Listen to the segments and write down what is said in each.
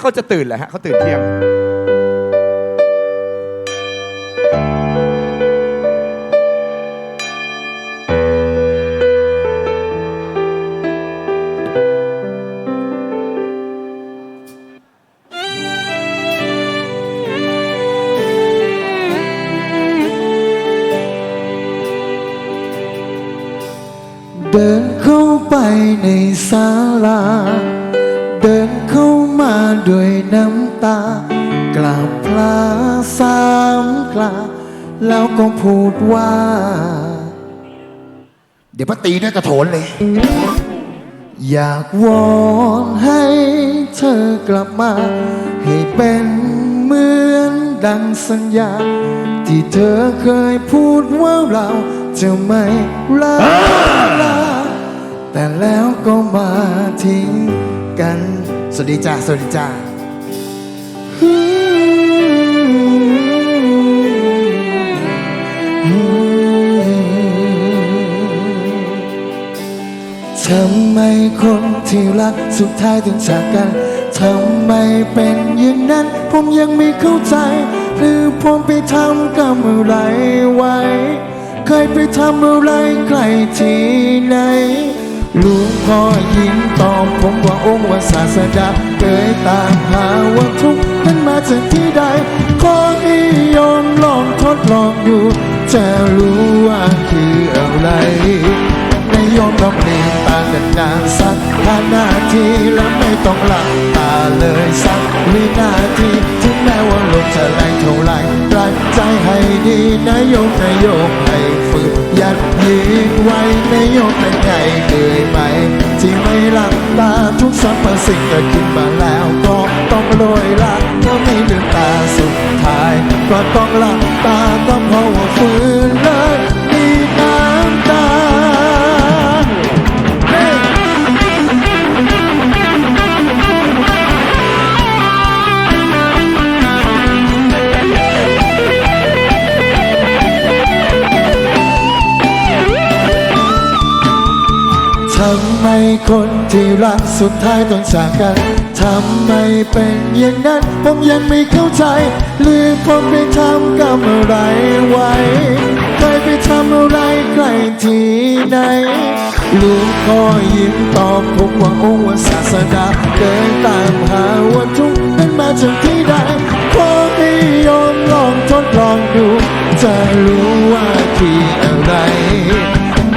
าเขาจะตื่นแหละฮะเขาตื่นเที่ยงเดินเข้าไปในศาลา มาด้วยน้ำตากราบพระสามคราแล้วก็พูดว่า เดี๋ยวพระตีด้วยกระโถนเลย อยากวอนให้เธอกลับมา ให้เป็นเหมือนดังสัญญา ที่เธอเคยพูดว่าเราจะไม่รักลาแต่แล้วก็มาทิ้งกัน สวัสดีจ้าสวัสดีจ้าทำไมคนที่รักสุดท้ายถึงจากกัน ทำไมเป็นอย่างนั้น ผมยังไม่เข้าใจ หรือผมไปทำกรรมอะไรไว้ เคยไปทำอะไรใครที่ไหน ลวงพ่อยิ้มตอบผมว่าองค์ว่าศาสดาเคยตามหาว่าทุกข์นั้นมาจากที่ใด ขอให้โยมลองทดลองดู จะรู้ว่าคืออะไรในโยมต้องเรียนตากันนานสักห้านาทีแล้วไม่ต้องหลับตาเลยสักวินาทีถึงแม้ว่าลมจะแรงเท่าไร ใจให้ดีนายโยมนายโยมให้ฝึกยัดยืนไว้นายโยมเป็นไงเหนื่อยไหมที่ไม่หลับตาทุกสรรพสิ่งเกิดขึ้นมาแล้วก็ต้องโรยละก็ไม่ลืมตาสุดท้าย ก็ต้องหลับตาก็เพราะว่าฟื้น คนที่รักสุดท้ายต้องจากกัน ทำไมเป็นอย่างนั้น ผมยังไม่เข้าใจ หรือผมไปทำกรรมอะไรไว้เคยไปทำอะไรใครที่ไหนลูกพ่อยิ้มตอบผมว่าองค์ว่าศาสดาเดินตามหาว่าทุกนั้นมาจากที่ใดขอให้โยมลองทดลองดู จะรู้ว่าที่อะไร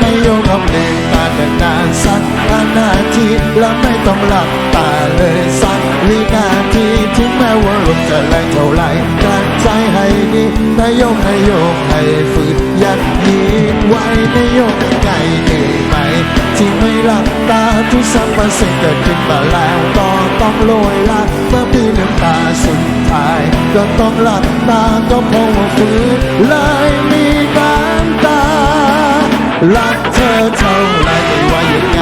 ไม่ยอมรับเล่นตากันนานสักห้านาทีแล้วไม่ต้องหลับตาเลยสักวินาทีถึงแม้ว่าลมจะแรงเท่าไรกลั้นใจให้ดีนายโยมนายโยมให้ฝืนยัดยีไว้นายโยมเป็นไงเหนื่อยไหมที่ไม่หลับตาทุกสรรพสิ่งเกิดขึ้นมาแล้วก็ต้องโรยละเมื่อพี่น้ำตาสุดท้าย ก็ต้องหลับตาก็เพราะว่าฝืนเลยมีน้ำตา รักเธอเท่าไรไม่ว่ายังไง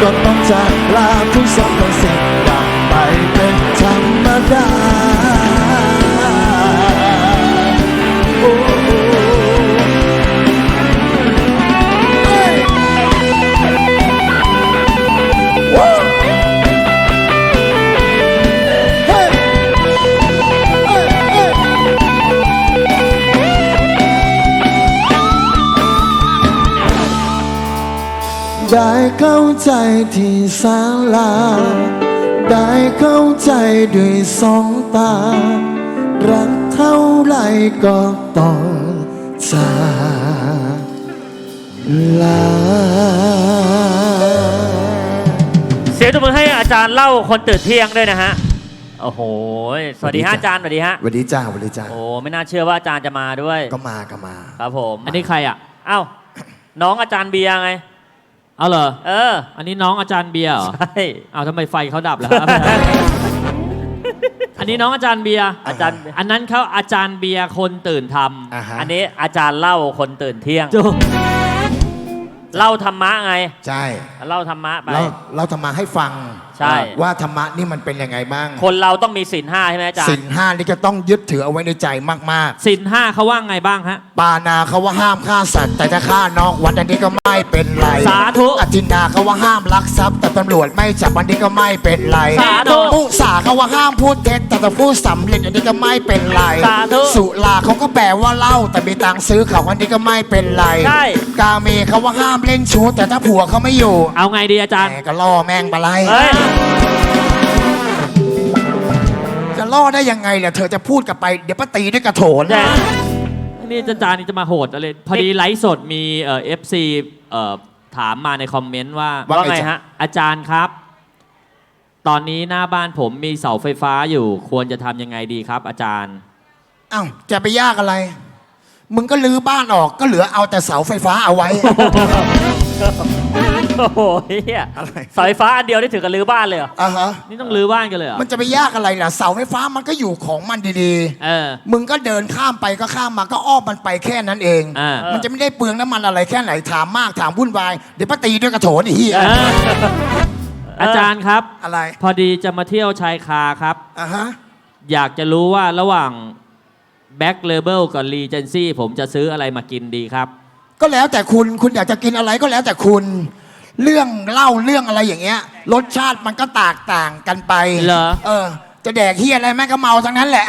ก็ต้องจากลาทุกสรรพสิ่งดับไปเป็นธรรมดา ได้เข้าใจที่ศาลา ได้เข้าใจด้วยสองตา รักเท่าไรก็ต้องจากลา เสียงตบมือให้อาจารย์เล่าคนตื่นเที่ยงด้วยนะฮะ โอ้โห สวัสดีฮะอาจารย์สวัสดีฮะ สวัสดีจ้าสวัสดีจ้าโอ้ไม่น่าเชื่อว่าอาจารย์จะมาด้วย ก็มาก็มา ครับผม อันนี้ใครอะ เอ้า น้องอาจารย์เบียร์ไง เอาเหรอ เออ อันนี้น้องอาจารย์เบียร์เหรอใช่ เอาทำไมไฟเขาดับล่ะครับ อันนี้น้องอาจารย์เบียร์อาจารย์ อันนั้นเขาอาจารย์เบียร์คนตื่นทอ่าฮะ อันนี้อาจารย์เล่าคนตื่นเที่ยงำจู เล่าธรรมะไง ใช่เล่าธรรมะไป เราเราทำมาให้ฟังใช่ ว่าธรรมะนี่มันเป็นยังไงบ้างคนเราต้องมีศีลห้าใช่ไหมอาจารสิย์นห้านี่ก็ต้องยึดถือเอาไว้ในใจมากสินห้าเขาว่าไงบ้างฮะ ๆ ปานาเขาว่าห้ามฆ่าสัตว์ แต่ถ้าฆ่านอกวัดอันนี้ก็ไม่เป็นไรสาธุอธินาเขาว่าห้ามลักทรัพย์แต่ตำรวจไม่จับอันนี้ก็ไม่เป็นไรสาธุมุสาเขาว่าห้ามพูดเท็จแต่ถ้าพูดสำเร็จอันนี้ก็ไม่เป็นไรสาธุสุราเขาก็แปลว่าเหล้าแต่มีตังค์ซื้อเขาอันนี้ก็ไม่เป็นไรใช่ กาเมเขาว่าห้ามเล่นชู้แต่ถ้าผัวเขาไม่อยู่เอาไงดีอาจารย์ แหมก็ล่อแม่งไปไล่เฮ้ย จะล่อได้ยังไงล่ะเธอจะพูดกลับไป เดี๋ยวป้าตีด้วยกระโถนแจ๊ะนี่อาจารย์นี่จะมาโหดอะไร พอดีไลฟ์สดมีเอ่อฟซีเอ่อถามมาในคอมเมนต์ว่า ว่าไงฮะ อาจารย์ครับ ตอนนี้หน้าบ้านผมมีเสาไฟฟ้าอยู่ ควรจะทำยังไงดีครับ อาจารย์ อ้าวจะไปยากอะไร มึงก็ลื้อบ้านออกก็เหลือเอาแต่เสาไฟฟ้าเอาไว้ โอ้โหเฮียอะไร เสาไฟฟ้าอันเดียวได้ถึงกับรื้อบ้านเลยเหรอ อะฮะ นี่ต้องรื้อบ้านกันเลยเหรอ มันจะไปยากอะไรล่ะ เสาไฟฟ้ามันก็อยู่ของมันดีเออ ๆ มึงก็เดินข้ามไปก็ข้ามมาก็อ้อมมันไปแค่นั้นเอง อ่ามันจะไม่ได้เปลืองน้ำมันอะไรแค่ไหนถามมากถามวุ่นวาย เดี๋ยวป้าตีด้วยกระโถนไอ้เหี้ยเอออาจารย์ครับ อะไร พอดีจะมาเที่ยวชายคาครับ อะฮะ อยากจะรู้ว่าระหว่างแบ็คเลเบลกับรีเจนซี่ผมจะซื้ออะไรมากินดีครับ ก็แล้วแต่คุณคุณอยากจะกินอะไรก็แล้วแต่คุณ เรื่องเล่าเรื่องอะไรอย่างเงี้ย รสชาติมันก็แตกต่างกันไปเหรอ เออ จะแดกเฮียอะไรแม่งก็เมาทั้งนั้นแหละ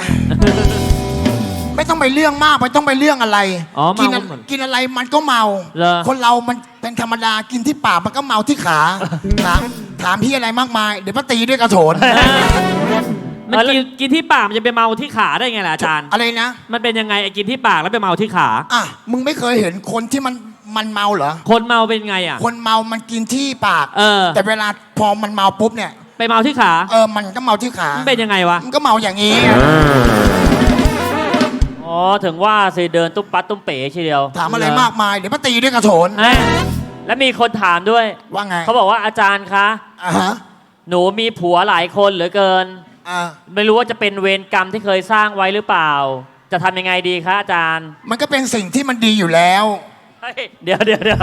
ไม่ต้องไปเรื่องมากไม่ต้องไปเรื่องอะไรอ๋อเมากินอะหมดกินอะไรมันก็เมา เหรอ คนเรามันเป็นธรรมดากินที่ปากมันก็เมาที่ขาถามถามพี่อะไรมากมาย เดี๋ยวป้าตีด้วยกระโถน มันกินกินที่ปากมันจะไปเมาที่ขาได้ไงล่ะอาจารย์ อะไรนะ มันเป็นยังไงไอ้กินที่ปากแล้วไปเมาที่ขา อะ มึงไม่เคยเห็นคนที่มันมันเมาเหรอ คนเมาเป็นไงอะ คนเมามันกินที่ปาก เออ แต่เวลาพอมันเมาปุ๊บเนี่ย ไปเมาที่ขา เออ มันก็เมาที่ขา มันเป็นยังไงวะ มันก็เมาอย่างนี้ อ๋อ ถึงว่าสิเดินตุ้มปัดตุ้มเป๋ทีเดียวถามอะไรเหรอมากมาย เดี๋ยวมาตีด้วยกระโถน เอ้ยแล้วมีคนถามด้วย ว่าไงเขาบอกว่าอาจารย์คะ อ่าฮะ หนูมีผัวหลายคนเหลือเกิน อ่าไม่รู้ว่าจะเป็นเวรกรรมที่เคยสร้างไว้หรือเปล่า จะทำยังไงดีคะอาจารย์มันก็เป็นสิ่งที่มันดีอยู่แล้ว เฮ้ยเดี๋ยวเดี๋ยวเดี๋ยว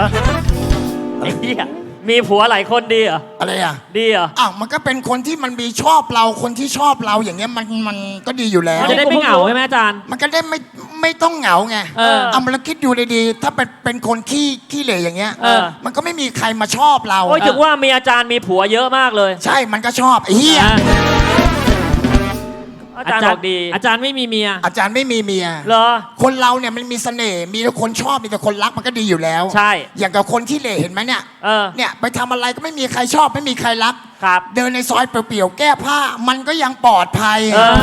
ไอ้เหี้ยมีผัวหลายคนดีเหรออะไรอะดีเหรออ้าวมันก็เป็นคนที่มันมีชอบเราคนที่ชอบเราอย่างเงี้ยมันมันก็ดีอยู่แล้วมันจะได้ไม่เหงาใช่ไหมอาจารย์ มันก็ได้ไม่ไม่ต้องเหงาไงเออเอามาแล้วคิดดูดีๆถ้าเป็นเป็นคนขี้ขี้เหร่อย่างเงี้ยเออ มันก็ไม่มีใครมาชอบเราโอ้ยถึงว่ามีอาจารย์มีผัวเยอะมากเลยใช่มันก็ชอบไอ้เหี้ย อาจารย์บอกดี อาจารย์ไม่มีเมีย อาจารย์ไม่มีเมีย เหรอ คนเราเนี่ยมันมีเสน่ห์ มีแต่คนชอบมีแต่คนรักมันก็ดีอยู่แล้วใช่อย่างกับคนที่เหล่เห็นไหมเนี่ย เออ เนี่ยไปทำอะไรก็ไม่มีใครชอบไม่มีใครรัก ครับ เดินในซอยเปลี่ยวๆแก้ผ้า มันก็ยังปลอดภัย เออ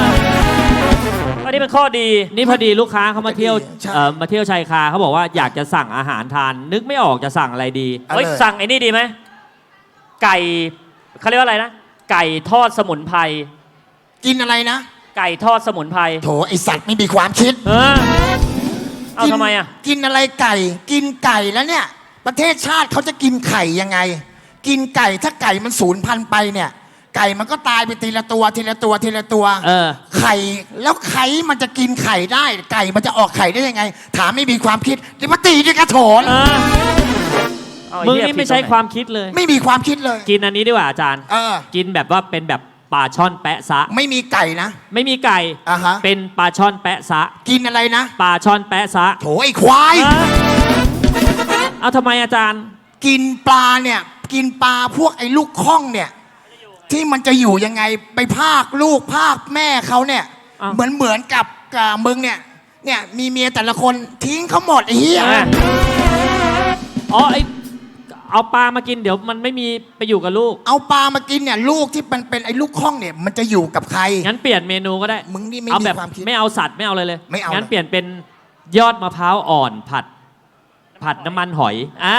อันนี้เป็นข้อดี นี่พอดีลูกค้าเขามาเที่ยวใช่เอ่อมาเที่ยวชายคาเขาบอกว่าอยากจะสั่งอาหารทาน นึกไม่ออกจะสั่งอะไรดี เฮ้ย เอาเลยสั่งไอ้นี่ดีไหม ไก่เขาเรียกว่าอะไรนะ ไก่ทอดสมุนไพร กินอะไรนะ ไก่ทอดสมุนไพรโถไอสัตว์ไม่มีความคิดเออเอากินทำไมอะ กินอะไรไก่ กินไก่แล้วเนี่ย ประเทศชาติเขาจะกินไข่ยังไง กินไก่ถ้าไก่มันสูญพันธุ์ไปเนี่ย ไก่มันก็ตายไปทีละตัวทีละตัวทีละตัวเออ ไข่แล้วไข่มันจะกินไข่ได้ ไก่มันจะออกไข่ได้ยังไง ถามไม่มีความคิดเดี๋ยวมาตีด้วยกระโถนเออเอาอ้มึงเหี้ยนี่ไม่ผิดใช้ตรงหนความคิดเลย ไม่มีความคิดเลย กินอันนี้ดีกว่าอาจารย์ เออ กินแบบว่าเป็นแบบ ปลาช่อนแปะซะ ไม่มีไก่นะ ไม่มีไก่อะฮะ เป็นปลาช่อนแปะซะกินอะไรนะปลาช่อนแปะซะโถไอ้ควาย เออเอาทำไมอาจารย์ กินปลาเนี่ย กินปลาพวกไอ้ลูกข้องเนี่ย ที่มันจะอยู่ยังไงไปภาคลูกภาคแม่เขาเนี่ย อ้าว เหมือนเหมือนกับกับมึงเนี่ย เนี่ยมีเมียแต่ละคนทิ้งเขาหมดไอ้เหี้ยเอออ๋อไอ เอาปลามากินเดี๋ยวมันไม่มีไปอยู่กับลูก เอาปลามากินเนี่ยลูกที่มันเป็นไอ้ลูกข้องเนี่ย มันจะอยู่กับใคร งั้นเปลี่ยนเมนูก็ได้มึงนี่ไม่เอามีแบบความคิดไม่เอาสัตว์ไม่เอาเลยเลยไม่เอางั้นเลย เปลี่ยนเป็นยอดมะพร้าวอ่อนผัด ผัดน้ำมันหอยอ่า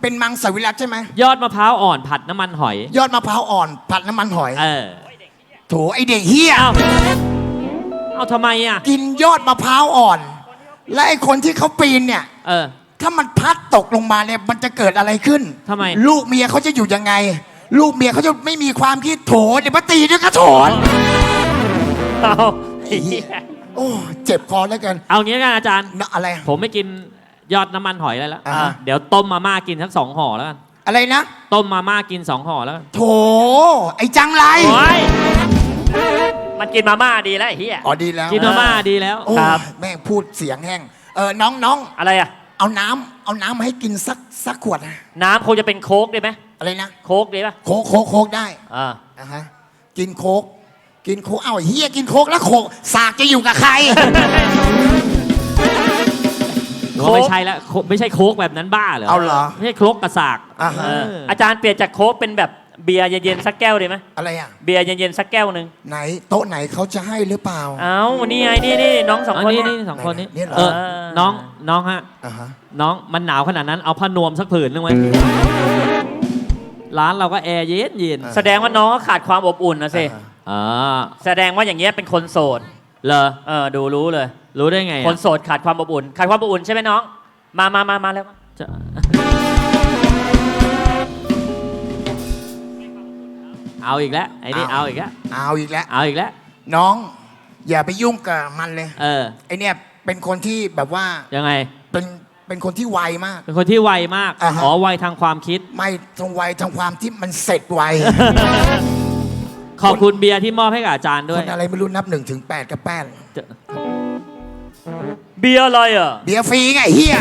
เป็นมังสวิรัตใช่ไหมยอดมะพร้าวอ่อนผัดน้ำมันหอย ยอดมะพร้าวอ่อนผัดน้ำมันหอยเออโถไอเด็กเฮียเอาเอาทำไมอะ กินยอดมะพร้าวอ่อน และไอคนที่เขาปีนเนี่ย เออ ถ้ามันพลัดตกลงมาเนี่ยมันจะเกิดอะไรขึ้นทำไม ลูกเมียเขาจะอยู่ยังไง ลูกเมียเขาจะไม่มีความคิดโถเดี๋ยวมาตีด้วยกระโถนเอาไอ้เหี้ยโอ้เจ็บคอแล้วกันเอางี้กันอาจารย์ นะอะไร ผมไม่กินยอดน้ำมันหอยอะไรแล้วอ่าฮะเดี๋ยวต้มมาม่ากินทั้งสองห่อแล้วกัน อะไรนะ ต้มมาม่ากินสองห่อแล้วโถ ไอ้จังไรโอ้ยมันกินมาม่าดีแล้วไอ้เหี้ยอ๋อดีแล้วกินมาม่าดีแล้ว โอ้ครับ แม่งพูดเสียงแห้งเออน้องน้องอะไรอะ เอาน้ำเอาน้ำมาให้กินสักสักขวดนะน้ำคงจะเป็นโค้กได้ไหมอะไรนะโค้กดีป่ะโค้กโค้กโค้กได้อ่าอะฮะกินโค้กกินโค้กเอ้าไอ้เฮียกินโค้กแล้วโค้กสากจะอยู่กับใคร หรือว่าไม่ใช่แล้วโคไม่ใช่โค้กแบบนั้นบ้าเหรอเอาเหรอ ไม่ใช่โค้กกระสากอะฮะ เอออาจารย์เปลี่ยนจากโค้กเป็นแบบ เบียร์เย็นๆสักแก้วดีไหมอะไรอะ เบียร์เย็นๆสักแก้วหนึ่งไหนโต๊ะไหนเขาจะให้หรือเปล่า เอ้านี่ไงนี่นี่น้องสองอันคนนี้เนี่ย นี่สองคนนี้เนี่ยเหรอ เออน้องน้องฮะ อ่าฮะน้องมันหนาวขนาดนั้นเอาผ้านวมสักผืนนึงไหมร้านเราก็แอร์เย็นเย็นแสดงว่าน้องเขาขาดความอบอุ่นนะสิ อ่าอ่าแสดงว่าอย่างเงี้ยเป็นคนโสด เหรอเออ ดูรู้เลย รู้ได้ไงอะคนโสดขาดความอบอุ่น ขาดความอบอุ่นใช่ไหมน้อง มามามามาแล้วจะ เอาอีกแล้วไอ้นี่เอาอีกแล้วเอาอีกแล้ว เอาอีกแล้ว น้อง อย่าไปยุ่งกับมันเลยเออ ไอเนี่ยเป็นคนที่แบบว่ายังไง เป็นเป็นคนที่ไวมาก เป็นคนที่ไวมากอ่าฮะ อ๋อไวทางความคิด ไม่ทางไวทางความที่มันเสร็จไว ขอบคุณเบียร์ที่มอบให้กับอาจารย์คด้วยนอะไรไม่รู้นับหนึ่งถึงแปดกับแป้นจะเบียร์อะไรอะเบียร์ฟรีไงเฮีย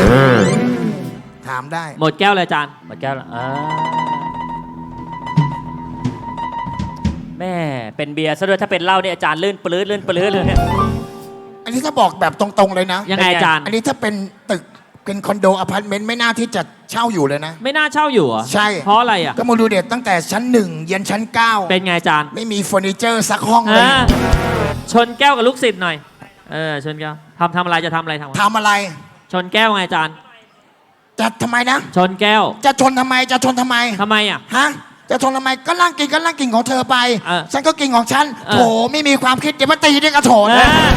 ถามได้หมดแก้วเลยอาจารย์มาแก้วละอ่า แม่เป็นเบียร์ซะด้วยถ้าเป็นเหล้าเนี่ยอาจารย์ลื่นปลื้ดลื่นปลื้ดเลยเนี่ย อันนี้ถ้าบอกแบบตรงๆเลยนะ ยังไงเป็นไงอาจารย์ อันนี้ถ้าเป็นตึกเป็นคอนโดอพาร์ตเมนต์ไม่น่าที่จะเช่าอยู่เลยนะ ไม่น่าเช่าอยู่เหรอใช่ เพราะอะไรอะก็มาดูเด็ดตั้งแต่ชั้นหนึ่งยันชั้นเก้าเป็นไงอาจารย์ไม่มีเฟอร์นิเจอร์สักห้องเลยอ่าชนแก้วกับลูกศิษย์หน่อยเออชนแก้วทำทำอะไรจะทำอะไรทำอะไรทำอะไร ชนแก้วไงอาจารย์ จะทำไมนะ ชนแก้วจะชนทำไมจะชนทำไมทำไมอะ ฮะ จะชนทำไมก็นั่งกินก็นั่งกินของเธอไปเออฉันก็กินของฉันเออโถไม่มีความคิดเดี๋ยวมาตีด้วยกระโถนเออ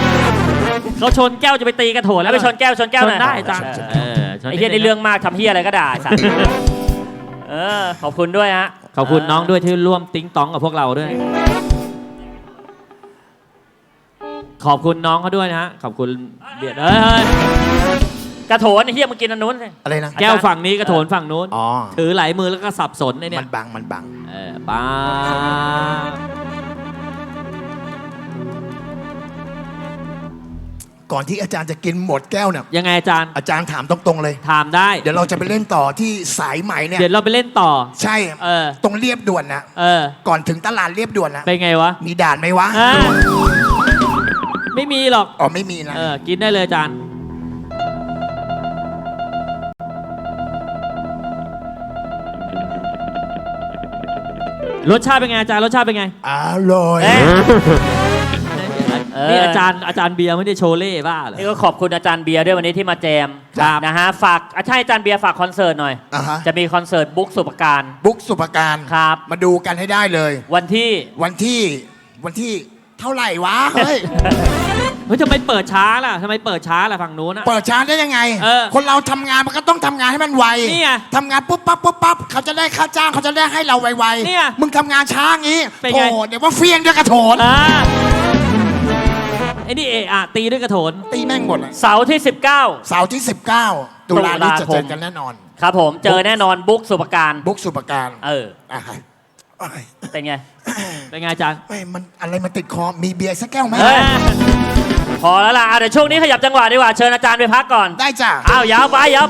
เขาชนแก้วจะไปตีกระโถนแล้แล้ววไปชนแก้วชนแก้วชหน่นอยได้อาจารย์เออชนไอ้เหี้ยในเรื่องมากทำเหี้ยอะไรก็ด่าไอ้สัตว์เออขอบคุณด้วยฮะขอบคุณน้องด้วยที่ร่วมติ้งตองกับพวกเราด้วย ขอบคุณน้องเขาด้วยนะฮะขอบคุณเบียดเอ้ยเฮ้ย กระโถนไอ้เหี้ยมึงกินอันนู้นสิ อะไรนะ แก้วฝั่งนี้กระโถนฝั่งนู้น อ๋อ ถือหลายมือแล้วก็สับสนไอ้เนี่มัยนบังมันบัง เออป้าก่อนที่อาจารย์จะกินหมดแก้วเนี่ยยังไงอาจารย์อาจารย์ถามตรงๆเลย ถามได้ เดี๋ยวเราจะไปเล่นต่อที่สายไหมเนี่ย เดี๋ยวเราไปเล่นต่อ ใช่ เออ ตรงเรียบด่วนนะเออ ก่อนถึงตลาดเรียบด่วนนะเป็นไงวะมีด่านไหมวะ อ่าไม่มีหรอก อ๋อไม่มีนะ เออ กินได้เลยอาจารย์ รสชาติเป็นไงอาจารย์รสชาติเป็นไงอร่อยเอ๊ะเออนี่อาจารย์อาจารย์เบียร์ไม่ได้โชว์เล่บ้าเหรอ นี่ก็ขอบคุณอาจารย์เบียร์ด้วยวันนี้ที่มาแจมครับนะฮะฝากอะใช่อาจารย์เบียร์ฝากคอนเสิร์ตหน่อย อะฮะ จะมีคอนเสิร์ตบุ๊กสุปการ บุ๊กสุปการครับ มาดูกันให้ได้เลย วันที่วันที่วันที่เท่าไหร่วะเฮ้ย เฮ้ยทำไมเปิดช้าล่ะทำไมเปิดช้าล่ะฝั่งนู้นอะเปิดช้าได้ยังไง เออคนเราทำงานมันก็ต้องทำงานให้มันไวนี่ไงทำงานปุ๊บปั๊บปุ๊บปั๊บเขาจะได้ค่าจ้างเขาจะได้ให้เราไวเนี่ยๆมึงทำงานช้างี้เป็นโถไงเดี๋ยวว่าเฟี้ยงด้วยกระโถนอ่าไอ้นี่เอะอะตีด้วยกระโถนตีแม่งหมดอะเสาร์ที่ 19 เสาร์ที่ 19 ตุลานี้จะเจอกันแน่นอน ครับผมเจอแน่นอนบุ๊กสุปการ บุ๊กสุปการเออ อะฮะเอ้ยเป็นไง เป็นไงอาจารย์เอ้ยมันอะไรมันติดคอมีเบียร์สักแก้วไหมเฮ้ย พอแล้วล่ะอะเดี๋ยวช่วงนี้ขยับจังหวะดีกว่า เชิญอาจารย์ไปพักก่อนได้จ้ะ อ้าวยาวไปยาว